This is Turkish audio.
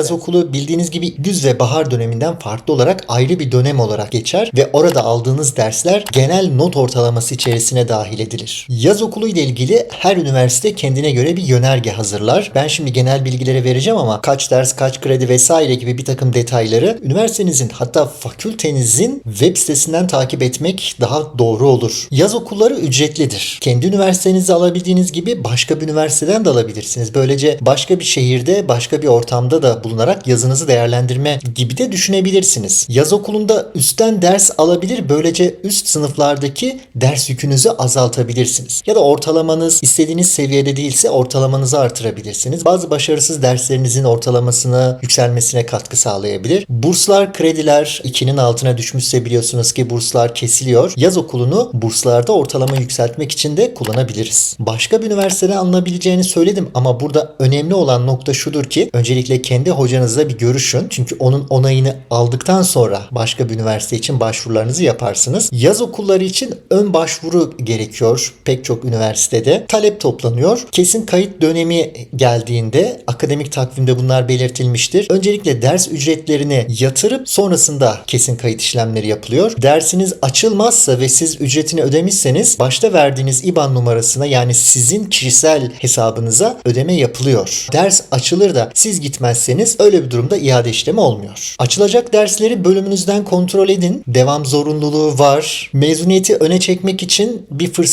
Yaz okulu bildiğiniz gibi güz ve bahar döneminden farklı olarak ayrı bir dönem olarak geçer ve orada aldığınız dersler genel not ortalaması içerisine dahil edilir. Yaz okulu ile ilgili her üniversite kendine göre bir yönerge hazırlar. Ben şimdi genel bilgileri vereceğim ama kaç ders, kaç kredi vesaire gibi bir takım detayları üniversitenizin hatta fakültenizin web sitesinden takip etmek daha doğru olur. Yaz okulları ücretlidir. Kendi üniversitenizi alabildiğiniz gibi başka bir üniversiteden de alabilirsiniz. Böylece başka bir şehirde, başka bir ortamda da bulunarak yazınızı değerlendirme gibi de düşünebilirsiniz. Yaz okulunda üstten ders alabilir, böylece üst sınıflardaki ders yükünüzü azaltabilirsiniz. Ya da ortalamanız istediğiniz seviyede değilse ortalamanızı artırabilirsiniz. Bazı başarısız derslerinizin ortalamasını yükselmesine katkı sağlayabilir. Burslar, krediler 2'nin altına düşmüşse biliyorsunuz ki burslar kesiliyor. Yaz okulunu burslarda ortalama yükseltmek için de kullanabiliriz. Başka bir üniversiteden alınabileceğini söyledim ama burada önemli olan nokta şudur ki öncelikle kendi hocanızla bir görüşün. Çünkü onun onayını aldıktan sonra başka bir üniversite için başvurularınızı yaparsınız. Yaz okulları için ön başvuru gerekiyor pek çok üniversitede. Talep toplanıyor. Kesin kayıt dönemi geldiğinde akademik takvimde bunlar belirtilmiştir. Öncelikle ders ücretlerini yatırıp sonrasında kesin kayıt işlemleri yapılıyor. Dersiniz açılmazsa ve siz ücretini ödemişseniz başta verdiğiniz IBAN numarasına yani sizin kişisel hesabınıza ödeme yapılıyor. Ders açılır da siz gitmezseniz öyle bir durumda iade işlemi olmuyor. Açılacak dersleri bölümünüzden kontrol edin. Devam zorunluluğu var. Mezuniyeti öne çekmek için bir fırsat